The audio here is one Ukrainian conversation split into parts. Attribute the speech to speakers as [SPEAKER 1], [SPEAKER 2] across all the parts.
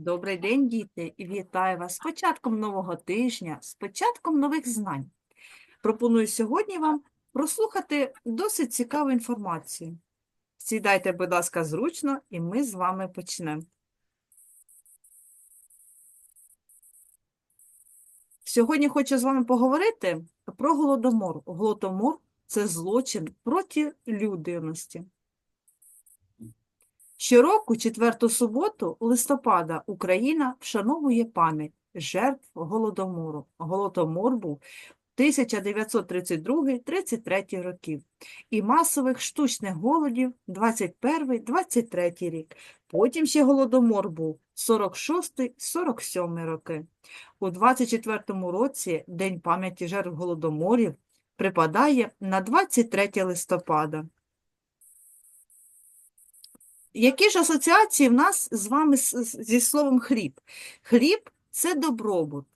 [SPEAKER 1] Добрий день, діти, і вітаю вас з початком нового тижня, з початком нових знань. Пропоную сьогодні вам прослухати досить цікаву інформацію. Сідайте, будь ласка, зручно, і ми з вами почнемо. Сьогодні хочу з вами поговорити про голодомор. Голодомор – це злочин проти людяності. Щороку, четверту суботу листопада, Україна вшановує пам'ять жертв Голодомору. Голодомор був 1932-33 років і масових штучних голодів 21-23 рік. Потім ще Голодомор був 46-47 роки. У 24 році День пам'яті жертв Голодоморів припадає на 23 листопада. Які ж асоціації в нас з вами зі словом хліб? Хліб це добробут,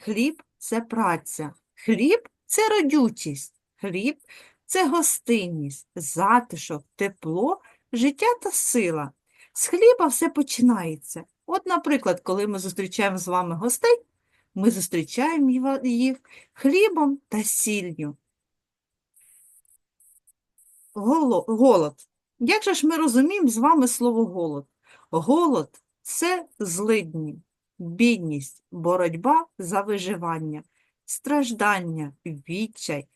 [SPEAKER 1] хліб це праця, хліб це родючість, хліб це гостинність, затишок, тепло, життя та сила. З хліба все починається. От, наприклад, коли ми зустрічаємо з вами гостей, ми зустрічаємо їх хлібом та сіллю. Голод. Як же ж ми розуміємо з вами слово голод? Голод – це злидні, бідність, боротьба за виживання, страждання, відчай,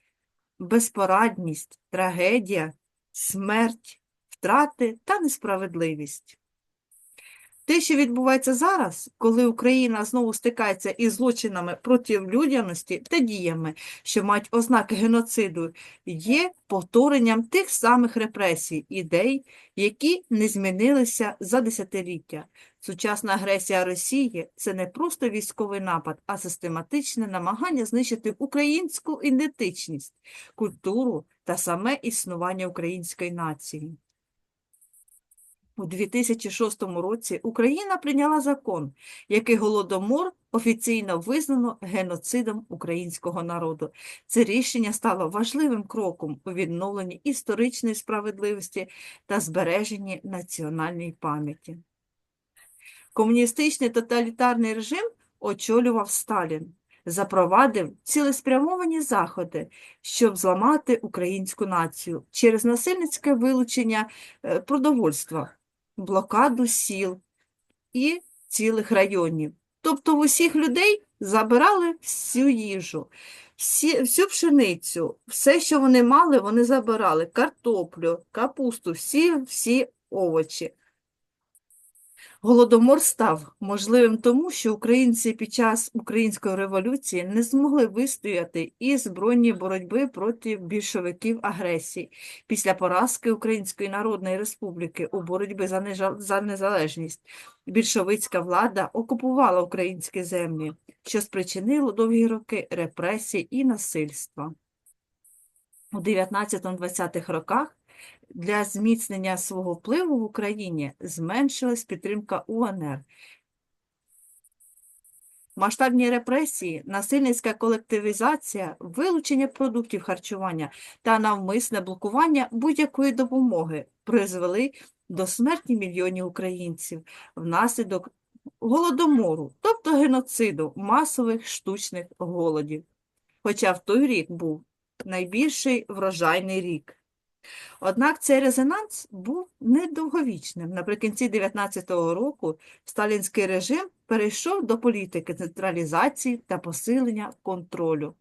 [SPEAKER 1] безпорадність, трагедія, смерть, втрати та несправедливість. Те, що відбувається зараз, коли Україна знову стикається із злочинами проти людяності та діями, що мають ознаки геноциду, є повторенням тих самих репресій, ідей, які не змінилися за десятиліття. Сучасна агресія Росії – це не просто військовий напад, а систематичне намагання знищити українську ідентичність, культуру та саме існування української нації. У 2006 році Україна прийняла закон, який Голодомор офіційно визнано геноцидом українського народу. Це рішення стало важливим кроком у відновленні історичної справедливості та збереженні національної пам'яті. Комуністичний тоталітарний режим очолював Сталін, запровадив цілеспрямовані заходи, щоб зламати українську націю через насильницьке вилучення е, продовольства, блокаду сіл і цілих районів. Тобто в усіх людей забирали всю їжу, всі, всю пшеницю, все, що вони мали, вони забирали, картоплю, капусту, всі, всі овочі. Голодомор став можливим тому, що українці під час української революції не змогли вистояти і збройні боротьби проти більшовиків агресії. Після поразки Української Народної Республіки у боротьбі за, за незалежність більшовицька влада окупувала українські землі, що спричинило довгі роки репресій і насильства. У 19-20-х роках для зміцнення свого впливу в Україні зменшилась підтримка УНР. Масштабні репресії, насильницька колективізація, вилучення продуктів харчування та навмисне блокування будь-якої допомоги призвели до смерті мільйонів українців внаслідок голодомору, тобто геноциду масових штучних голодів. Хоча в той рік був найбільший врожайний рік. Однак цей резонанс був недовговічним. Наприкінці 19-го року сталінський режим перейшов до політики централізації та посилення контролю.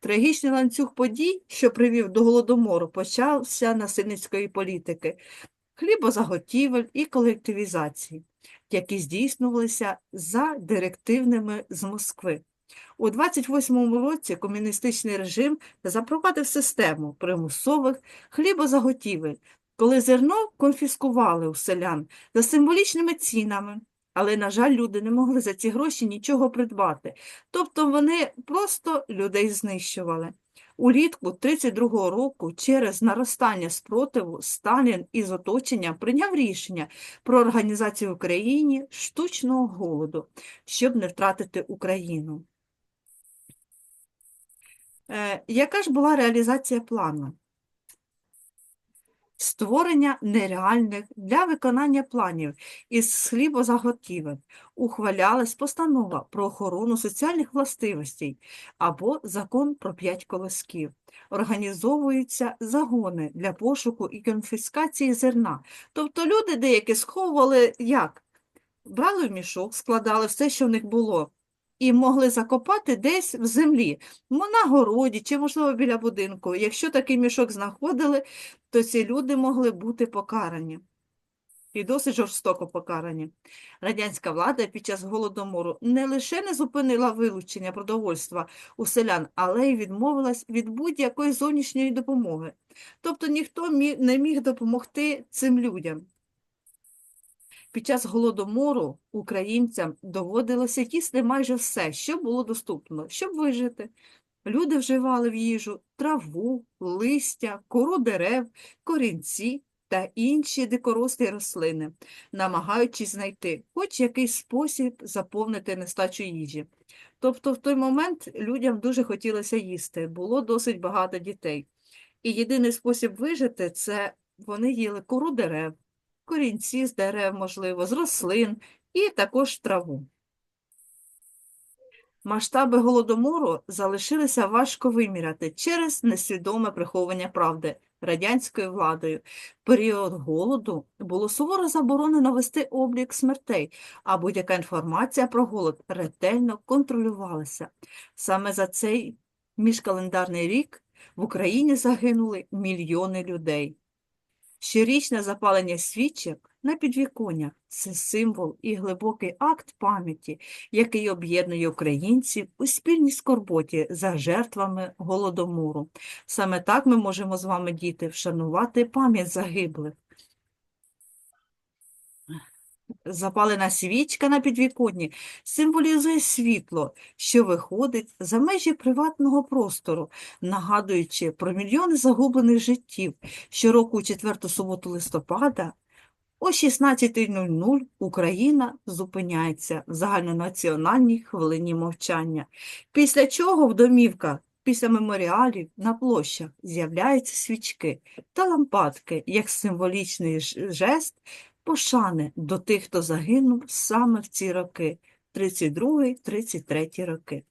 [SPEAKER 1] Трагічний ланцюг подій, що привів до голодомору, почався насильницької політики, хлібозаготівель і колективізації, які здійснювалися за директивними з Москви. У 28-му році комуністичний режим запровадив систему примусових хлібозаготівель, коли зерно конфіскували у селян за символічними цінами. Але, на жаль, люди не могли за ці гроші нічого придбати. Тобто вони просто людей знищували. Улітку 32-го року через наростання спротиву Сталін із оточенням прийняв рішення про організацію в Україні штучного голоду, щоб не втратити Україну. Е, Яка ж була реалізація плану? створення нереальних для виконання планів із хлібозаготівель. Ухвалялась постанова про охорону соціальних властивостей або закон про п'ять колосків. Організовуються загони для пошуку і конфіскації зерна. Тобто люди деякі сховували як? Брали в мішок, складали все, що в них було, і могли закопати десь в землі, на городі чи, можливо, біля будинку. Якщо такий мішок знаходили, то ці люди могли бути покарані. І досить жорстоко покарані. Радянська влада під час Голодомору не лише не зупинила вилучення продовольства у селян, але й відмовилась від будь-якої зовнішньої допомоги. Тобто ніхто не міг допомогти цим людям. Під час Голодомору українцям доводилося їсти майже все, що було доступно, щоб вижити. Люди вживали в їжу траву, листя, кору дерев, корінці та інші дикорослі рослини, намагаючись знайти хоч якийсь спосіб заповнити нестачу їжі. Тобто в той момент людям дуже хотілося їсти, було досить багато дітей. І єдиний спосіб вижити це вони їли кору дерев, корінці з дерев, можливо, з рослин і також траву. Масштаби голодомору залишилися важко виміряти через несвідоме приховування правди радянською владою. В період голоду було суворо заборонено вести облік смертей, а будь-яка інформація про голод ретельно контролювалася. Саме за цей міжкалендарний рік в Україні загинули мільйони людей. Щорічне запалення свічок на підвіконнях – це символ і глибокий акт пам'яті, який об'єднує українців у спільній скорботі за жертвами Голодомору. Саме так ми можемо з вами, діти, вшанувати пам'ять загиблих. Запалена свічка на підвіконні символізує світло, що виходить за межі приватного простору, нагадуючи про мільйони загублених життів. Щороку у четверту суботу листопада о 16.00 Україна зупиняється в загальнонаціональній хвилині мовчання, після чого в домівках, після меморіалів на площах з'являються свічки та лампадки як символічний жест пошани до тих, хто загинув саме в ці роки, 32-33 роки.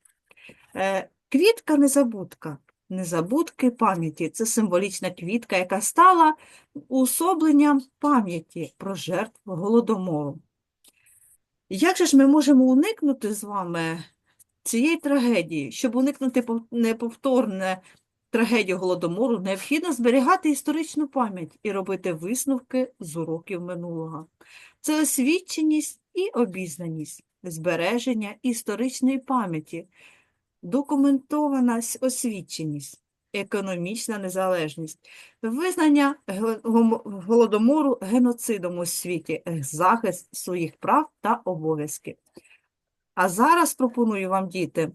[SPEAKER 1] Е, Квітка незабудка. Незабудки пам'яті це символічна квітка, яка стала уособленням пам'яті про жертв Голодомору. Як же ж ми можемо уникнути з вами цієї трагедії? Щоб уникнути неповторне трагедію Голодомору, необхідно зберігати історичну пам'ять і робити висновки з уроків минулого. Це освіченість і обізнаність, збереження історичної пам'яті, документована освіченість, економічна незалежність, визнання голодомору геноцидом у світі, захист своїх прав та обов'язків. А зараз пропоную вам, діти,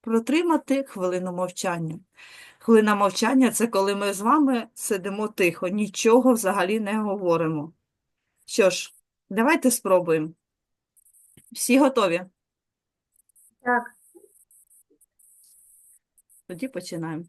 [SPEAKER 1] протримати хвилину мовчання. Хвилина мовчання це коли ми з вами сидимо тихо, нічого взагалі не говоримо. Що ж, давайте спробуємо. Всі готові?
[SPEAKER 2] Так.
[SPEAKER 1] Тоді починаємо.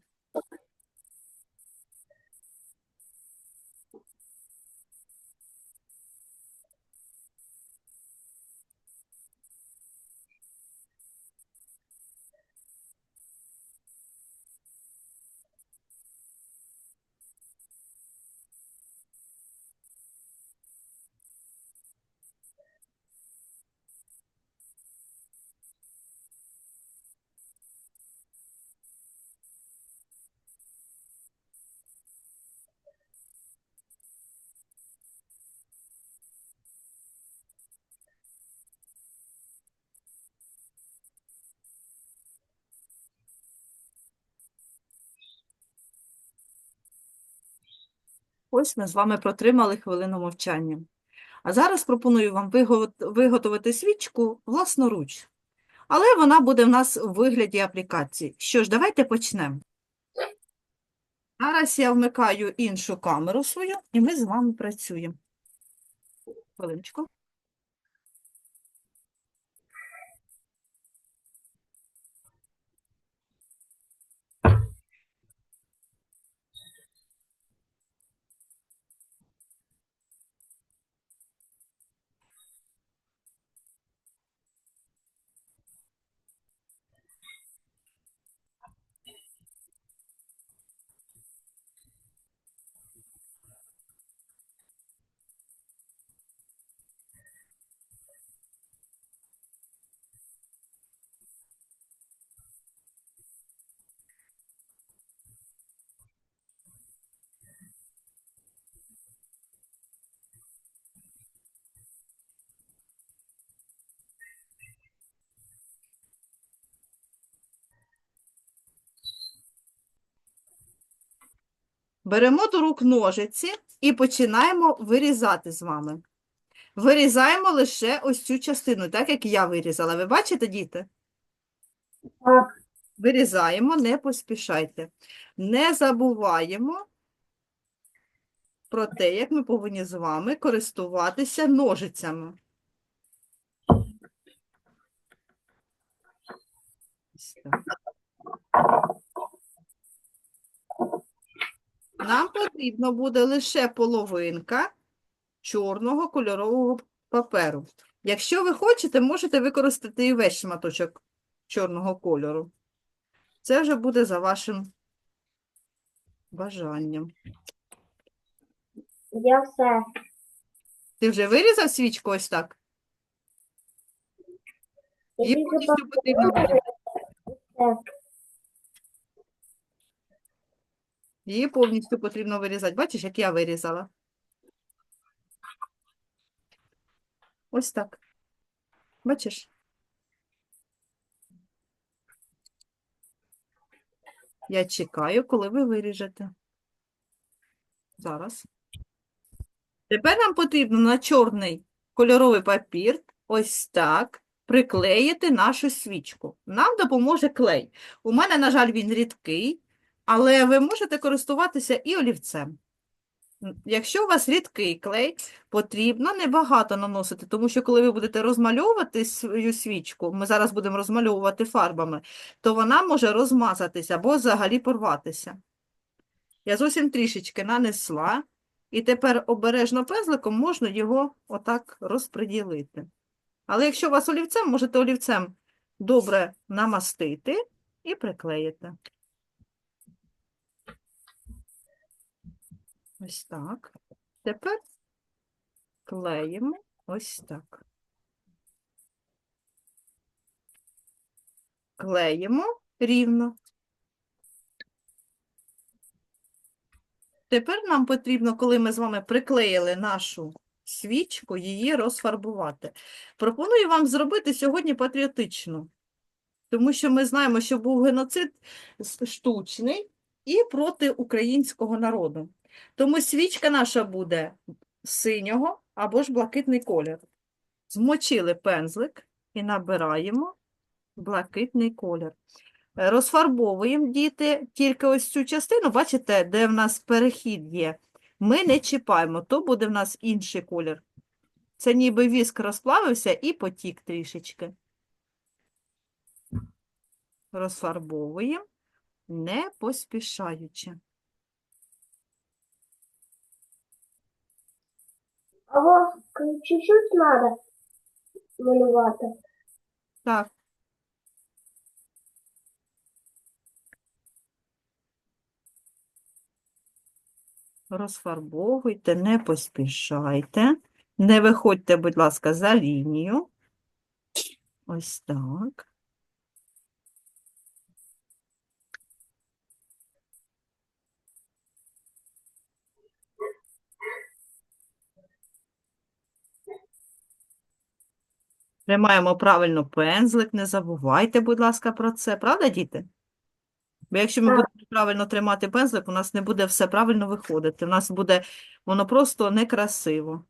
[SPEAKER 1] Ось ми з вами протримали хвилину мовчання. А зараз пропоную вам виго- виготовити свічку власноруч. Але вона буде в нас у вигляді аплікації. Що ж, давайте почнемо. Зараз я вмикаю іншу камеру свою, і ми з вами працюємо. Хвилиночку. Беремо до рук ножиці і починаємо вирізати з вами. Вирізаємо лише ось цю частину, так як я вирізала. Ви бачите, діти?
[SPEAKER 2] Так.
[SPEAKER 1] Вирізаємо, не поспішайте. Не забуваємо про те, як ми повинні з вами користуватися ножицями. Ось так. Нам потрібно буде лише половинка чорного кольорового паперу. Якщо ви хочете, можете використати і весь шматочок чорного кольору. Це вже буде за вашим бажанням.
[SPEAKER 2] Я все.
[SPEAKER 1] Ти вже вирізав свічку ось так? Її
[SPEAKER 2] Тільки
[SPEAKER 1] повністю потрібно вирізати.
[SPEAKER 2] Так.
[SPEAKER 1] Її повністю потрібно вирізати. Бачиш, як я вирізала? Ось так. Бачиш? Я чекаю, коли ви виріжете. Зараз. Тепер нам потрібно на чорний кольоровий папір ось так приклеїти нашу свічку. Нам допоможе клей. У мене, на жаль, він рідкий, але ви можете користуватися і олівцем. Якщо у вас рідкий клей, потрібно небагато наносити, тому що коли ви будете розмальовувати свою свічку, ми зараз будемо розмальовувати фарбами, то вона може розмазатися або взагалі порватися. Я зовсім трішечки нанесла, і тепер обережно пензликом можна його отак розподілити. Але якщо у вас олівцем, можете олівцем добре намастити і приклеїти. Ось так. Тепер клеїмо ось так. Клеїмо рівно. Тепер нам потрібно, коли ми з вами приклеїли нашу свічку, її розфарбувати. Пропоную вам зробити сьогодні патріотичну, тому що ми знаємо, що був геноцид штучний і проти українського народу. Тому свічка наша буде синього або ж блакитний колір. Змочили пензлик і набираємо блакитний колір. Е, Розфарбовуємо діти тільки ось цю частину, бачите, де в нас перехід є. Ми не чіпаємо, то буде в нас інший колір. Це ніби віск розплавився і потік трішечки. Розфарбовуємо, не поспішаючи.
[SPEAKER 2] А воск чуть-чуть надо малювати.
[SPEAKER 1] Так. Розфарбовуйте, не поспішайте. Не виходьте, будь ласка, за лінію. Ось так. Тримаємо правильно пензлик, не забувайте, будь ласка, про це. Правда, діти? Бо якщо ми будемо правильно тримати пензлик, у нас не буде все правильно виходити. У нас буде воно просто некрасиво.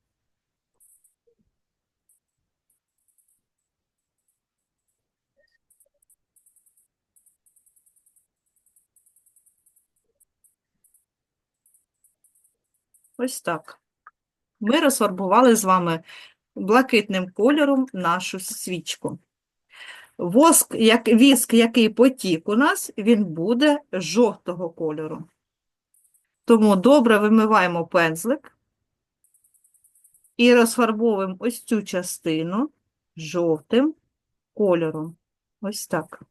[SPEAKER 1] Ось так. Ми розфарбували з вами блакитним кольором нашу свічку. Воск, як, віск, який потік у нас, він буде жовтого кольору. Тому добре вимиваємо пензлик і розфарбовуємо ось цю частину жовтим кольором. Ось так.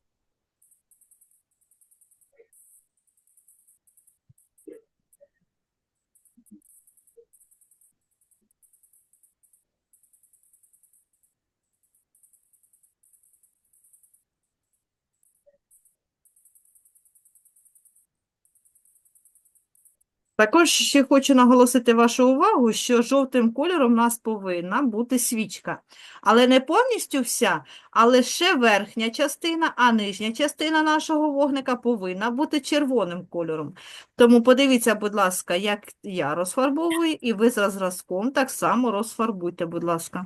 [SPEAKER 1] Також ще хочу наголосити вашу увагу, що жовтим кольором у нас повинна бути свічка. Але не повністю вся, а лише верхня частина, а нижня частина нашого вогника повинна бути червоним кольором. Тому подивіться, будь ласка, як я розфарбовую, і ви за зразком так само розфарбуйте, будь ласка.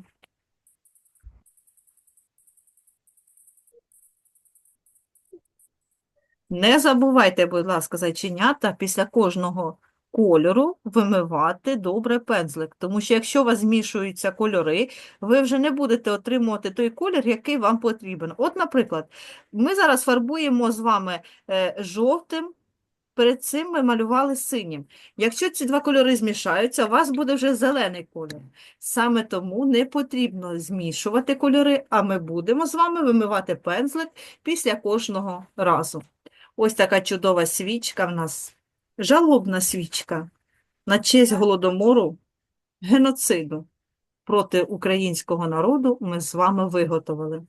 [SPEAKER 1] Не забувайте, будь ласка, зайченята, після кожного кольору вимивати добре пензлик, тому що якщо у вас змішуються кольори, ви вже не будете отримувати той колір, який вам потрібен. От, наприклад, ми зараз фарбуємо з вами е, жовтим, перед цим ми малювали синім. Якщо ці два кольори змішаються, у вас буде вже зелений колір. Саме тому не потрібно змішувати кольори, а ми будемо з вами вимивати пензлик після кожного разу. Ось така чудова свічка в нас, жалобна свічка на честь голодомору, геноциду проти українського народу ми з вами виготовили.